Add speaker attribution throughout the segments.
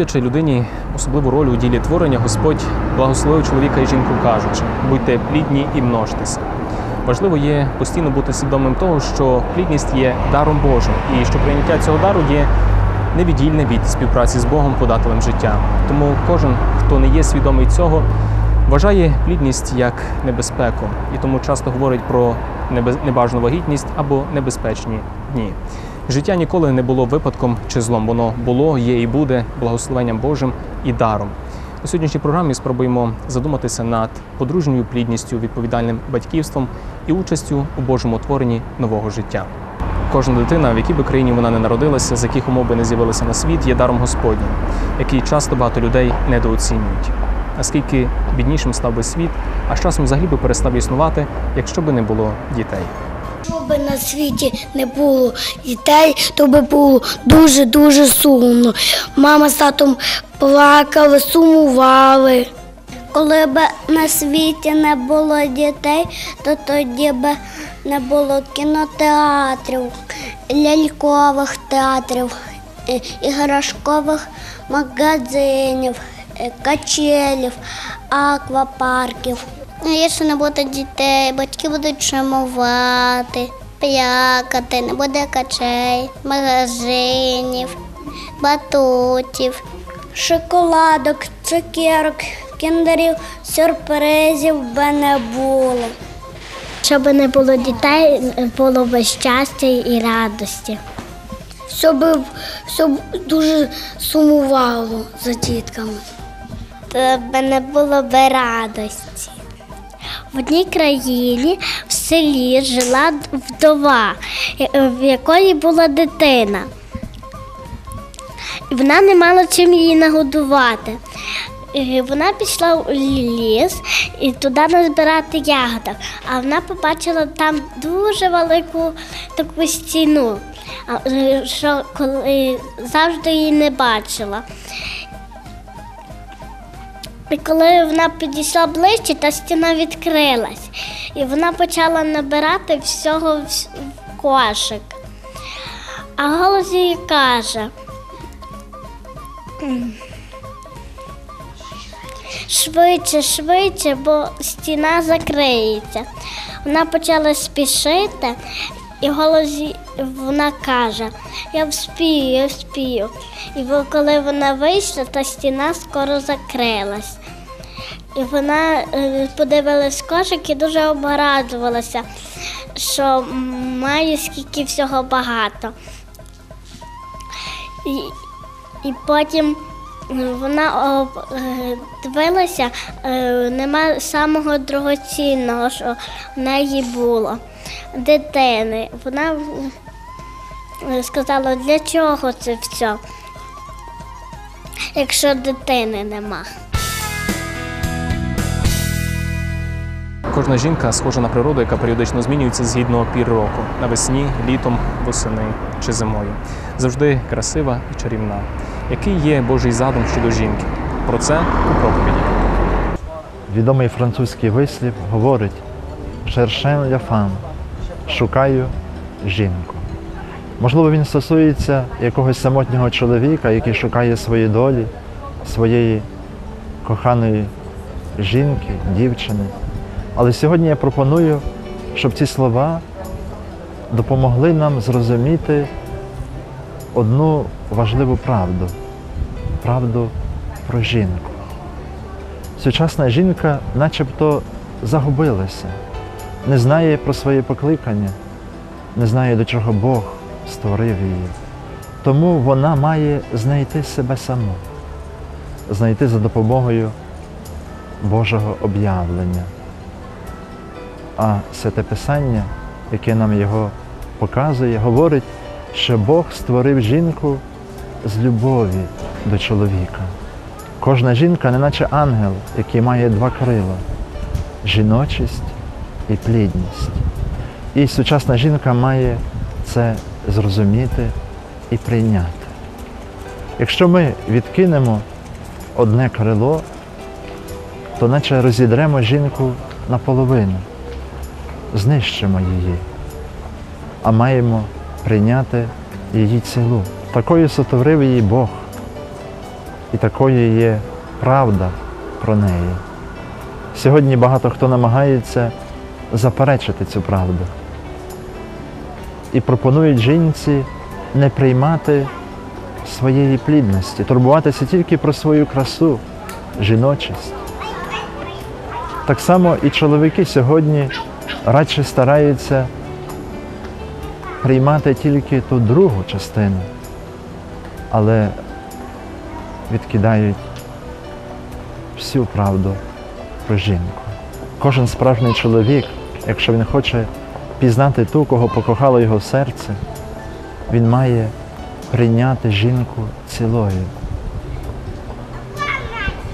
Speaker 1: Відводячи людині особливу роль у ділі творення, Господь благословив чоловіка і жінку, кажучи: будьте плідні і множтеся. Важливо є постійно бути свідомим того, що плідність є даром Божим, і що прийняття цього дару є невіддільне від співпраці з Богом, подателем життя. Тому кожен, хто не є свідомий цього, вважає плідність як небезпеку, і тому часто говорить про небажану вагітність або небезпечні дні. Життя ніколи не було випадком чи злом. Воно було, є і буде благословенням Божим і даром. У сьогоднішній програмі спробуємо задуматися над подружньою плідністю, відповідальним батьківством і участю у Божому творенні нового життя. Кожна дитина, в якій би країні вона не народилася, з яких умов би не з'явилася на світ, є даром Господнім, який часто багато людей недооцінюють. Наскільки біднішим став би світ, а з часом взагалі би перестав існувати, якщо би не було дітей.
Speaker 2: Якщо би на світі не було дітей, то би було дуже-дуже сумно. Мама з татом плакали, сумували. Коли б на світі не було дітей, то тоді б не було кінотеатрів, лялькових театрів, іграшкових магазинів, качелів, аквапарків. Якщо не буде дітей, батьки будуть шумувати, плякати, не буде качей, магазинів, батутів, шоколадок, цукерок, кіндерів, сюрпризів би не було. Щоб не було дітей, було б щастя і радості. Все б, все б дуже сумувало за дітками. Тебе не було б радості. В одній країні в селі жила вдова, е, в якої була дитина. Вона не мала чим її нагодувати. Вона пішла у ліс і туди назбирати ягодок, а вона побачила там дуже велику таку стіну, е, що коли завжди її не бачила. І коли вона підійшла ближче, та стіна відкрилась. І вона почала набирати всього в кошик. А голос їй каже. Швидше, швидше, бо стіна закриється. Вона почала спішити, і голос вона каже: Я вспію, я вспію. І коли вона вийшла, та стіна скоро закрилась. І вона е, подивилась кошик і дуже обрадувалася, що має скільки всього багато. І, і потім е, вона е, дивилася, нема самого дорогоцінного, що в неї було дитини. Вона сказала, для чого це все, якщо дитини нема.
Speaker 1: Кожна жінка схожа на природу, яка періодично змінюється згідно пір року навесні, літом, восени чи зимою. Завжди красива і чарівна. Який є Божий задум щодо жінки? Про це у проповіді.
Speaker 3: Відомий французький вислів говорить «Cherchen la femme» – шукаю жінку. Можливо, він стосується якогось самотнього чоловіка, який шукає свої долі, своєї коханої жінки, дівчини. Але сьогодні я пропоную, щоб ці слова допомогли нам зрозуміти одну важливу правду правду про жінку. Сучасна жінка начебто загубилася, не знає про своє покликання, не знає, до чого Бог створив її. Тому вона має знайти себе саму, знайти за допомогою Божого об'явлення. А святе Писання, яке нам його показує, говорить, що Бог створив жінку з любові до чоловіка. Кожна жінка, неначе ангел, який має два крила жіночість і плідність. І сучасна жінка має це зрозуміти і прийняти. Якщо ми відкинемо одне крило, то наче розідремо жінку наполовину, знищимо її, а маємо прийняти її цілу. Такою сотворив її Бог. І такою є правда про неї. Сьогодні багато хто намагається заперечити цю правду і пропонують жінці не приймати своєї плідності, турбуватися тільки про свою красу, жіночість. Так само і чоловіки сьогодні радше стараються приймати тільки ту другу частину, але відкидають всю правду про жінку. Кожен справжній чоловік, якщо він хоче пізнати ту, кого покохало його серце, він має прийняти жінку цілою,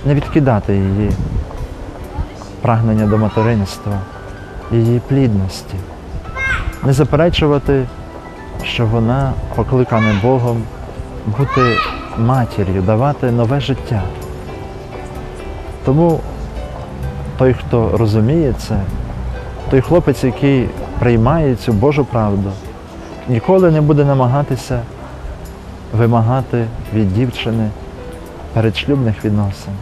Speaker 3: не відкидати її прагнення до материнства, її плідності, не заперечувати, що вона покликана Богом бути матір'ю, давати нове життя. Тому той, хто розуміє це, той хлопець, який приймає цю Божу правду, ніколи не буде намагатися вимагати від дівчини передшлюбних відносин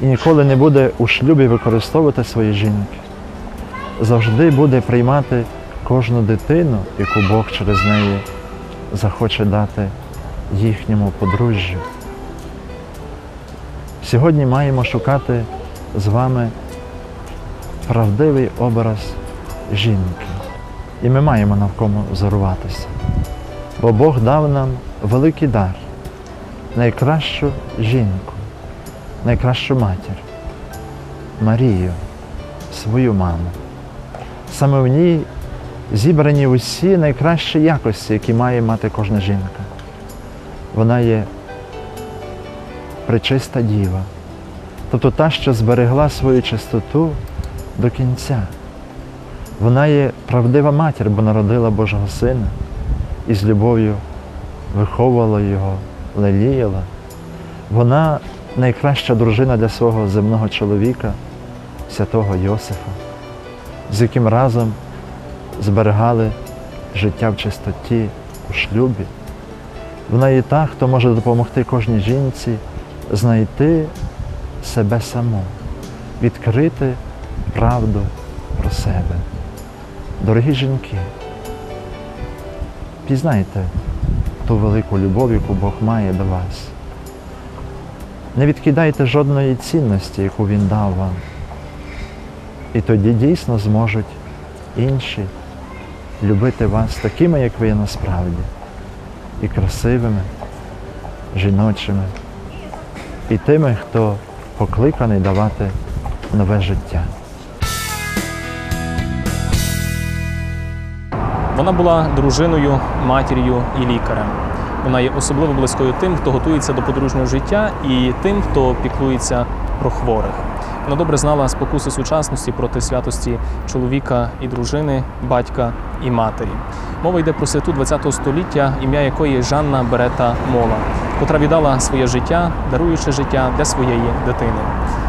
Speaker 3: і ніколи не буде у шлюбі використовувати свої жінки. Завжди буде приймати кожну дитину, яку Бог через неї захоче дати їхньому подружжю. Сьогодні маємо шукати з вами правдивий образ жінки. І ми маємо навкому зоруватися. Бо Бог дав нам великий дар, найкращу жінку, найкращу матір, Марію, свою маму. Саме в ній зібрані усі найкращі якості, які має мати кожна жінка. Вона є пречиста діва, тобто та, що зберегла свою чистоту до кінця. Вона є правдива матір, бо народила Божого Сина і з любов'ю виховувала його, леліяла. Вона найкраща дружина для свого земного чоловіка, святого Йосифа, з яким разом зберігали життя в чистоті у шлюбі. Вона є та, хто може допомогти кожній жінці знайти себе саму, відкрити правду про себе. Дорогі жінки, пізнайте ту велику любов, яку Бог має до вас. Не відкидайте жодної цінності, яку Він дав вам. І тоді дійсно зможуть інші любити вас такими, як ви є насправді, і красивими, жіночими, і тими, хто покликаний давати нове життя.
Speaker 1: Вона була дружиною, матір'ю і лікарем. Вона є особливо близькою тим, хто готується до подружнього життя, і тим, хто піклується про хворих. Вона добре знала спокуси сучасності проти святості чоловіка і дружини, батька і матері. Мова йде про святу ХХ століття, ім'я якої Жанна Берета Мола, котра віддала своє життя, даруючи життя для своєї дитини.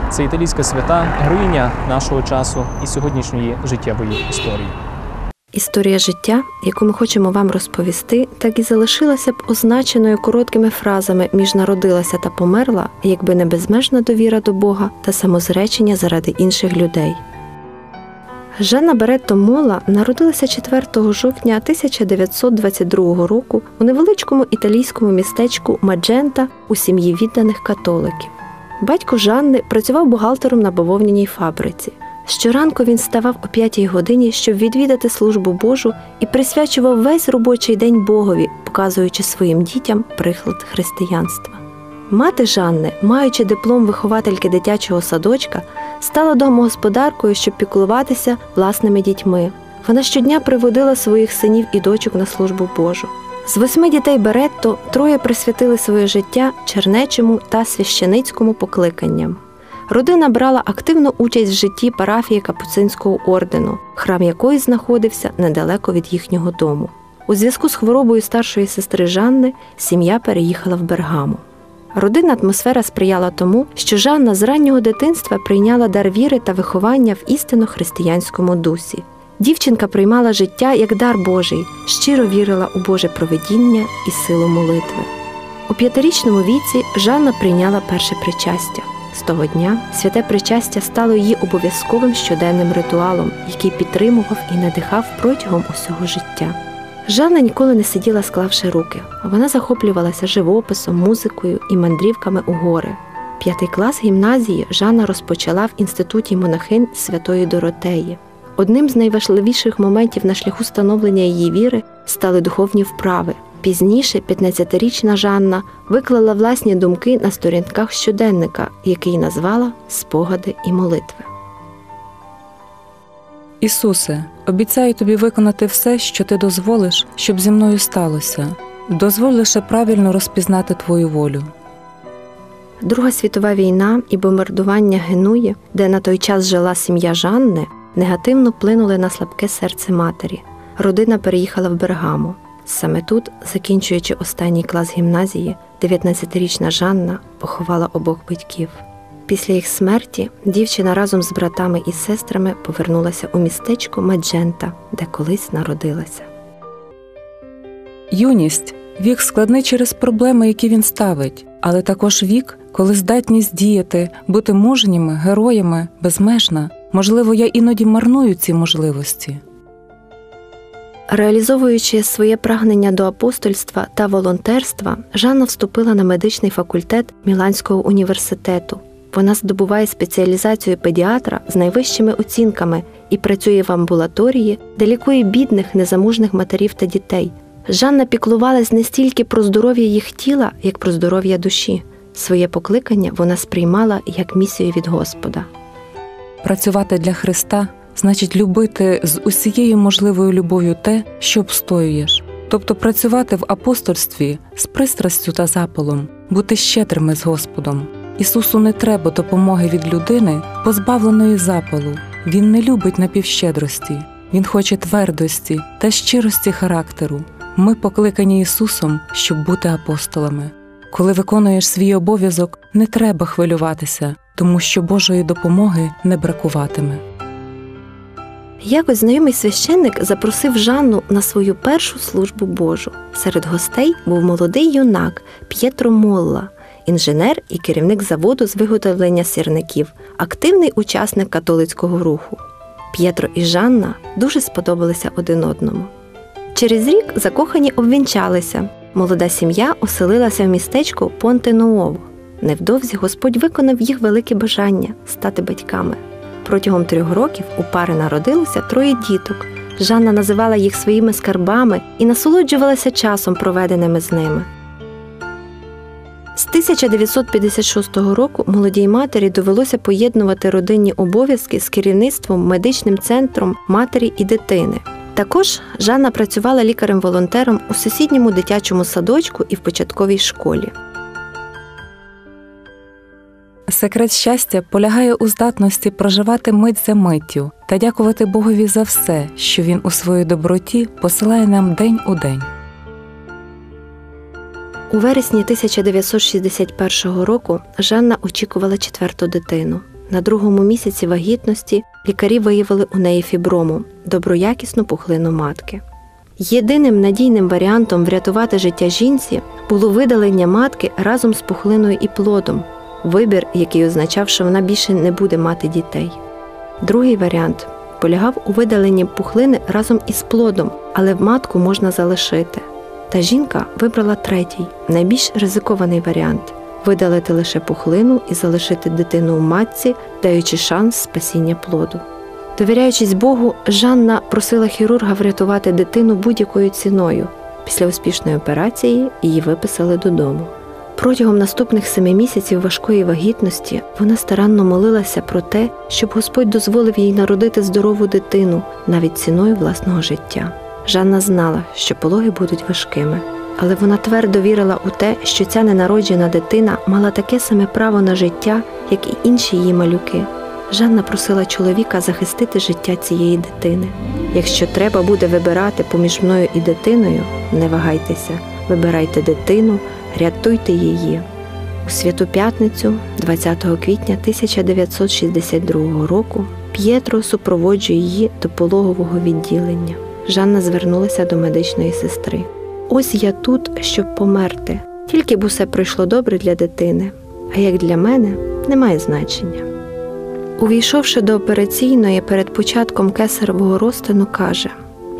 Speaker 1: Це італійська свята, героїня нашого часу і сьогоднішньої життєвої історії.
Speaker 4: Історія життя, яку ми хочемо вам розповісти, так і залишилася б означеною короткими фразами між народилася та померла, якби не безмежна довіра до Бога та самозречення заради інших людей. Жанна Беретто Мола народилася 4 жовтня 1922 року у невеличкому італійському містечку Маджента у сім'ї відданих католиків. Батько Жанни працював бухгалтером на бавовняній фабриці. Щоранку він ставав о п'ятій годині, щоб відвідати службу Божу і присвячував весь робочий день Богові, показуючи своїм дітям приклад християнства. Мати Жанни, маючи диплом виховательки дитячого садочка, стала домогосподаркою, щоб піклуватися власними дітьми. Вона щодня приводила своїх синів і дочок на службу Божу. З восьми дітей Беретто троє присвятили своє життя чернечому та священицькому покликанням. Родина брала активну участь в житті парафії Капуцинського ордену, храм якої знаходився недалеко від їхнього дому. У зв'язку з хворобою старшої сестри Жанни сім'я переїхала в Бергамо. Родинна атмосфера сприяла тому, що Жанна з раннього дитинства прийняла дар віри та виховання в істинно християнському дусі. Дівчинка приймала життя як дар Божий, щиро вірила у Боже проведіння і силу молитви. У п'ятирічному віці Жанна прийняла перше причастя. З того дня святе причастя стало її обов'язковим щоденним ритуалом, який підтримував і надихав протягом усього життя. Жанна ніколи не сиділа, склавши руки. Вона захоплювалася живописом, музикою і мандрівками у гори. П'ятий клас гімназії Жанна розпочала в інституті монахинь Святої Доротеї. Одним з найважливіших моментів на шляху становлення її віри стали духовні вправи. Пізніше 15-річна Жанна виклала власні думки на сторінках щоденника, який назвала Спогади і молитви.
Speaker 5: Ісусе, обіцяю тобі виконати все, що ти дозволиш, щоб зі мною сталося. Дозволь лише правильно розпізнати твою волю.
Speaker 4: Друга світова війна і бомбардування Генуї, де на той час жила сім'я Жанни, негативно вплинули на слабке серце матері. Родина переїхала в Бергамо. Саме тут, закінчуючи останній клас гімназії, 19-річна Жанна поховала обох батьків. Після їх смерті дівчина разом з братами і сестрами повернулася у містечко Маджента, де колись народилася.
Speaker 5: Юність вік складний через проблеми, які він ставить, але також вік, коли здатність діяти, бути мужніми, героями, безмежна. Можливо, я іноді марную ці можливості.
Speaker 4: Реалізовуючи своє прагнення до апостольства та волонтерства, Жанна вступила на медичний факультет Міланського університету. Вона здобуває спеціалізацію педіатра з найвищими оцінками і працює в амбулаторії, де лікує бідних незамужних матерів та дітей. Жанна піклувалась не стільки про здоров'я їх тіла, як про здоров'я душі. Своє покликання вона сприймала як місію від Господа.
Speaker 5: Працювати для Христа значить любити з усією можливою любов'ю те, що обстоюєш, тобто працювати в апостольстві з пристрастю та запалом, бути щедрими з Господом. Ісусу не треба допомоги від людини, позбавленої запалу. Він не любить напівщедрості, Він хоче твердості та щирості характеру. Ми покликані Ісусом, щоб бути апостолами. Коли виконуєш свій обов'язок, не треба хвилюватися, тому що Божої допомоги не бракуватиме.
Speaker 4: Якось знайомий священник запросив Жанну на свою першу службу Божу. Серед гостей був молодий юнак П'єтро Молла, інженер і керівник заводу з виготовлення сірників, активний учасник католицького руху. П'єтро і Жанна дуже сподобалися один одному. Через рік закохані обвінчалися. Молода сім'я оселилася в містечку Понте Нуово. Невдовзі Господь виконав їх велике бажання стати батьками. Протягом трьох років у пари народилося троє діток. Жанна називала їх своїми скарбами і насолоджувалася часом, проведеними з ними. З 1956 року молодій матері довелося поєднувати родинні обов'язки з керівництвом медичним центром матері і дитини. Також Жанна працювала лікарем-волонтером у сусідньому дитячому садочку і в початковій школі.
Speaker 5: Секрет щастя полягає у здатності проживати мить за миттю та дякувати Богові за все, що він у своїй доброті посилає нам день у день.
Speaker 4: У вересні 1961 року Жанна очікувала четверту дитину. На другому місяці вагітності лікарі виявили у неї фіброму доброякісну пухлину матки. Єдиним надійним варіантом врятувати життя жінці було видалення матки разом з пухлиною і плодом, вибір, який означав, що вона більше не буде мати дітей. Другий варіант полягав у видаленні пухлини разом із плодом, але матку можна залишити. Та жінка вибрала третій, найбільш ризикований варіант видалити лише пухлину і залишити дитину у матці, даючи шанс спасіння плоду. Довіряючись Богу, Жанна просила хірурга врятувати дитину будь-якою ціною. Після успішної операції її виписали додому. Протягом наступних семи місяців важкої вагітності вона старанно молилася про те, щоб Господь дозволив їй народити здорову дитину навіть ціною власного життя. Жанна знала, що пологи будуть важкими, але вона твердо вірила у те, що ця ненароджена дитина мала таке саме право на життя, як і інші її малюки. Жанна просила чоловіка захистити життя цієї дитини. Якщо треба буде вибирати поміж мною і дитиною, не вагайтеся, вибирайте дитину, рятуйте її. У Святу П'ятницю, 20 квітня 1962 року, П'єтро супроводжує її до пологового відділення. Жанна звернулася до медичної сестри. Ось я тут, щоб померти. Тільки б усе пройшло добре для дитини, а як для мене немає значення. Увійшовши до операційної перед початком кесаревого розтину, каже: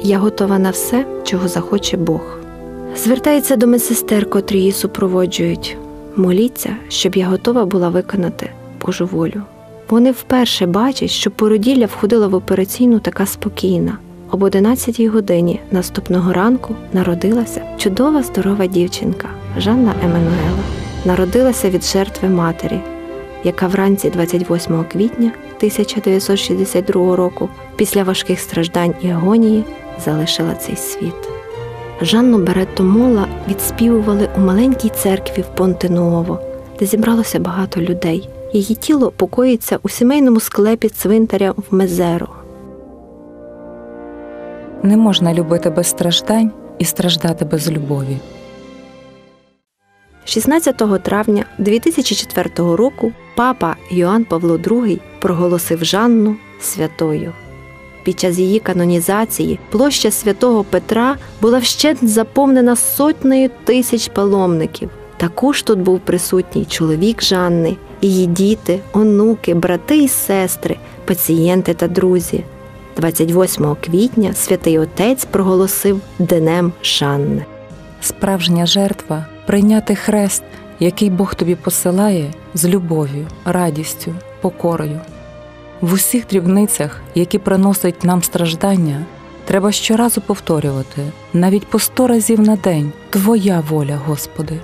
Speaker 4: Я готова на все, чого захоче Бог. Звертається до медсестер, котрі її супроводжують. Моліться, щоб я готова була виконати Божу волю. Вони вперше бачать, що породілля входила в операційну така спокійна. Об 11 годині наступного ранку народилася чудова здорова дівчинка Жанна Еммануела. Народилася від жертви матері, яка вранці 28 квітня 1962 року після важких страждань і агонії залишила цей світ. Жанну Беретто Мола відспівували у маленькій церкві в Понте-Нуово, де зібралося багато людей. Її тіло покоїться у сімейному склепі цвинтаря в Мезеро.
Speaker 5: Не можна любити без страждань і страждати без любові.
Speaker 4: 16 травня 2004 року папа Йоанн Павло II проголосив Жанну святою. Під час її канонізації площа святого Петра була вщент заповнена сотнею тисяч паломників. Також тут був присутній чоловік Жанни, її діти, онуки, брати і сестри, пацієнти та друзі. 28 квітня святий отець проголосив Денем Жанни.
Speaker 5: Справжня жертва прийняти хрест, який Бог тобі посилає з любов'ю, радістю, покорою. В усіх дрібницях, які приносять нам страждання, треба щоразу повторювати, навіть по сто разів на день Твоя воля, Господи.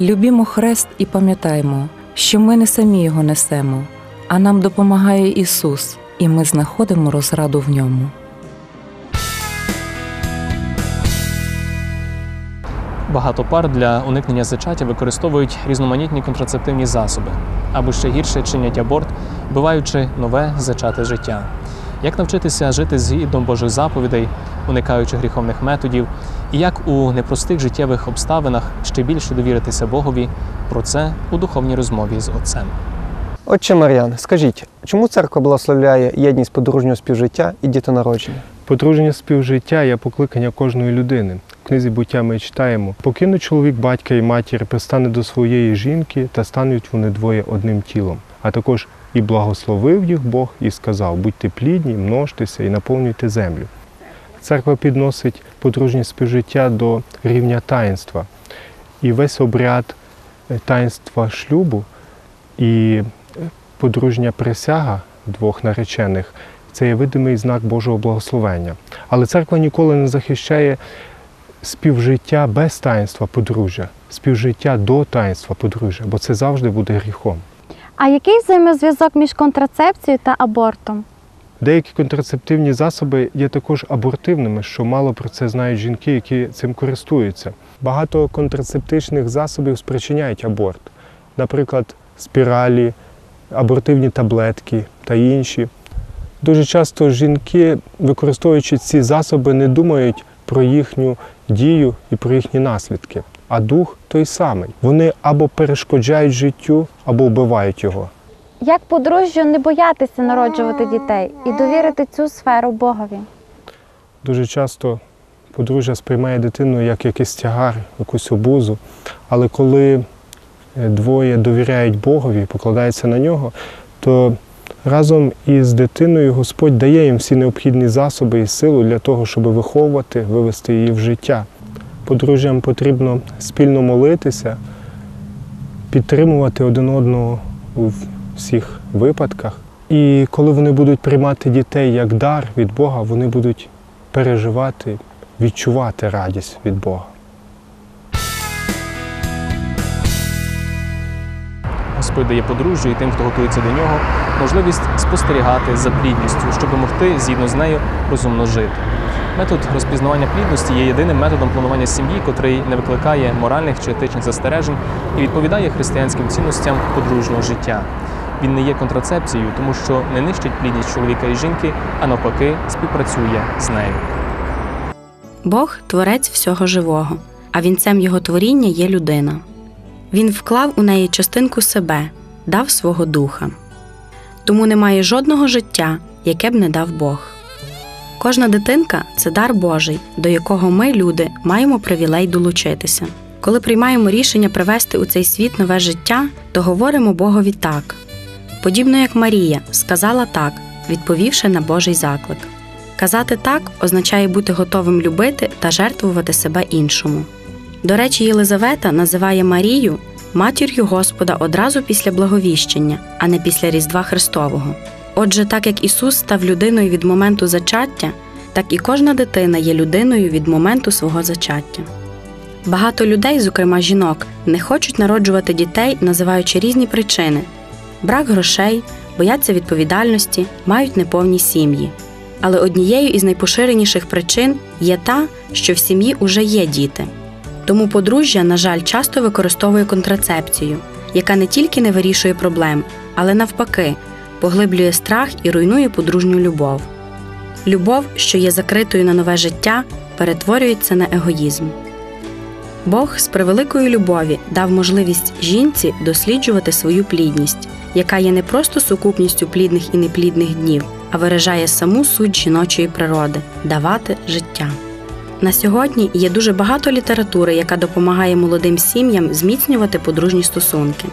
Speaker 5: Любімо хрест і пам'ятаємо, що ми не самі його несемо, а нам допомагає Ісус, і ми знаходимо розраду в ньому.
Speaker 1: Багато пар для уникнення зачаття використовують різноманітні контрацептивні засоби або ще гірше чинять аборт, вбиваючи нове зачате життя. Як навчитися жити згідно Божих заповідей, уникаючи гріховних методів, і як у непростих життєвих обставинах ще більше довіритися Богові, про це у духовній розмові з отцем.
Speaker 6: Отче Мар'ян, скажіть, чому церква благословляє єдність подружнього співжиття і дітонародження?
Speaker 7: Подружнє співжиття є покликання кожної людини. Книзі буття ми читаємо: покинуть чоловік батька і матір, пристане до своєї жінки, та стануть вони двоє одним тілом. А також і благословив їх Бог і сказав: будьте плідні, множтеся і наповнюйте землю. Церква підносить подружнє співжиття до рівня таїнства. І весь обряд е, таїнства шлюбу і е, подружня присяга двох наречених це є видимий знак Божого благословення. Але церква ніколи не захищає співжиття без таїнства подружжя, співжиття до таїнства подружжя, бо це завжди буде гріхом.
Speaker 8: А який взаємозв'язок між контрацепцією та абортом?
Speaker 7: Деякі контрацептивні засоби є також абортивними, що мало про це знають жінки, які цим користуються. Багато контрацептичних засобів спричиняють аборт, наприклад, спіралі, абортивні таблетки та інші. Дуже часто жінки, використовуючи ці засоби, не думають про їхню дію і про їхні наслідки. А дух той самий. Вони або перешкоджають життю, або вбивають його.
Speaker 8: Як подружжю не боятися народжувати дітей і довірити цю сферу Богові?
Speaker 7: Дуже часто подружжя сприймає дитину як якийсь тягар, якусь обузу. Але коли е, двоє довіряють Богові, покладаються на нього, то разом із дитиною Господь дає їм всі необхідні засоби і силу для того, щоб виховувати, вивести її в життя. Подружжям потрібно спільно молитися, підтримувати один одного у всіх випадках. І коли вони будуть приймати дітей як дар від Бога, вони будуть переживати, відчувати радість від Бога.
Speaker 1: Господь дає подружжю і тим, хто готується до нього, можливість спостерігати за плідністю, щоб могти згідно з нею розумно жити. Метод розпізнавання плідності є єдиним методом планування сім'ї, котрий не викликає моральних чи етичних застережень і відповідає християнським цінностям подружнього життя. Він не є контрацепцією, тому що не нищить плідність чоловіка і жінки, а навпаки, співпрацює з нею.
Speaker 9: Бог творець всього живого, а вінцем його творіння є людина. Він вклав у неї частинку себе, дав свого духа. Тому немає жодного життя, яке б не дав Бог. Кожна дитинка це дар Божий, до якого ми, люди, маємо привілей долучитися. Коли приймаємо рішення привести у цей світ нове життя, то говоримо Богові так. Подібно як Марія сказала так, відповівши на Божий заклик. Казати так означає бути готовим любити та жертвувати себе іншому. До речі, Єлизавета називає Марію матір'ю Господа одразу після благовіщення, а не після Різдва Христового. Отже, так як Ісус став людиною від моменту зачаття, так і кожна дитина є людиною від моменту свого зачаття. Багато людей, зокрема жінок, не хочуть народжувати дітей, називаючи різні причини: брак грошей, бояться відповідальності, мають неповні сім'ї. Але однією із найпоширеніших причин є та, що в сім'ї уже є діти. Тому подружжя, на жаль, часто використовує контрацепцію, яка не тільки не вирішує проблем, але навпаки, поглиблює страх і руйнує подружню любов. Любов, що є закритою на нове життя, перетворюється на егоїзм. Бог з превеликої любові дав можливість жінці досліджувати свою плідність, яка є не просто сукупністю плідних і неплідних днів, а виражає саму суть жіночої природи давати життя. На сьогодні є дуже багато літератури, яка допомагає молодим сім'ям зміцнювати подружні стосунки.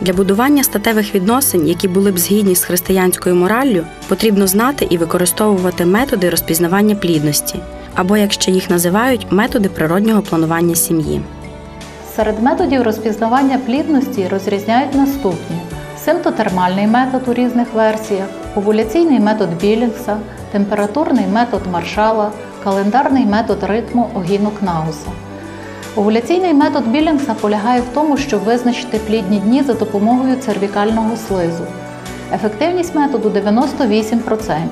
Speaker 9: Для будування статевих відносин, які були б згідні з християнською мораллю, потрібно знати і використовувати методи розпізнавання плідності, або як ще їх називають, методи природнього планування сім'ї.
Speaker 10: Серед методів розпізнавання плідності розрізняють наступні: симптотермальний метод у різних версіях, овуляційний метод Білінгса, температурний метод маршала, календарний метод ритму огіну Кнауса. Овуляційний метод Білінгса полягає в тому, щоб визначити плідні дні за допомогою цервікального слизу. Ефективність методу 98%.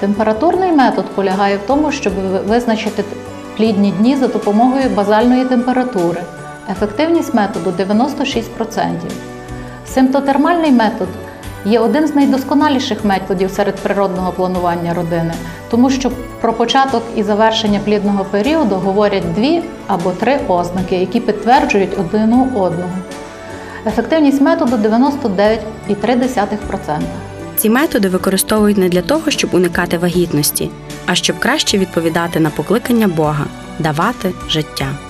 Speaker 10: Температурний метод полягає в тому, щоб визначити плідні дні за допомогою базальної температури. Ефективність методу 96%. Симптотермальний метод є один з найдосконаліших методів серед природного планування родини, тому що про початок і завершення плідного періоду говорять дві або три ознаки, які підтверджують одну одного. Ефективність методу 99,3%.
Speaker 9: Ці методи використовують не для того, щоб уникати вагітності, а щоб краще відповідати на покликання Бога давати життя.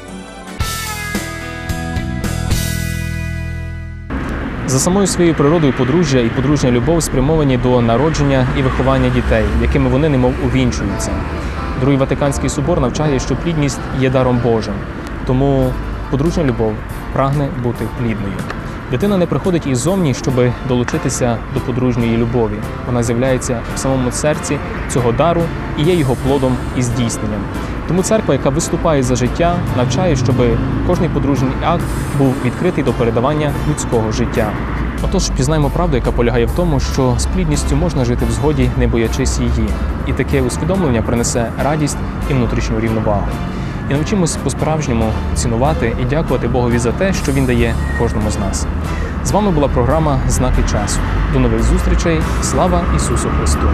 Speaker 1: За самою своєю природою подружжя і подружня любов спрямовані до народження і виховання дітей, якими вони немов увінчуються. Другий Ватиканський собор навчає, що плідність є даром Божим, тому подружня любов прагне бути плідною. Дитина не приходить іззовні, щоб долучитися до подружньої любові. Вона з'являється в самому серці цього дару і є його плодом і здійсненням. Тому церква, яка виступає за життя, навчає, щоб кожний подружній акт був відкритий до передавання людського життя. Отож, пізнаємо правду, яка полягає в тому, що з плідністю можна жити в згоді, не боячись її, і таке усвідомлення принесе радість і внутрішню рівновагу. І навчимось по-справжньому цінувати і дякувати Богові за те, що він дає кожному з нас. З вами була програма Знаки часу. До нових зустрічей. Слава Ісусу Христу!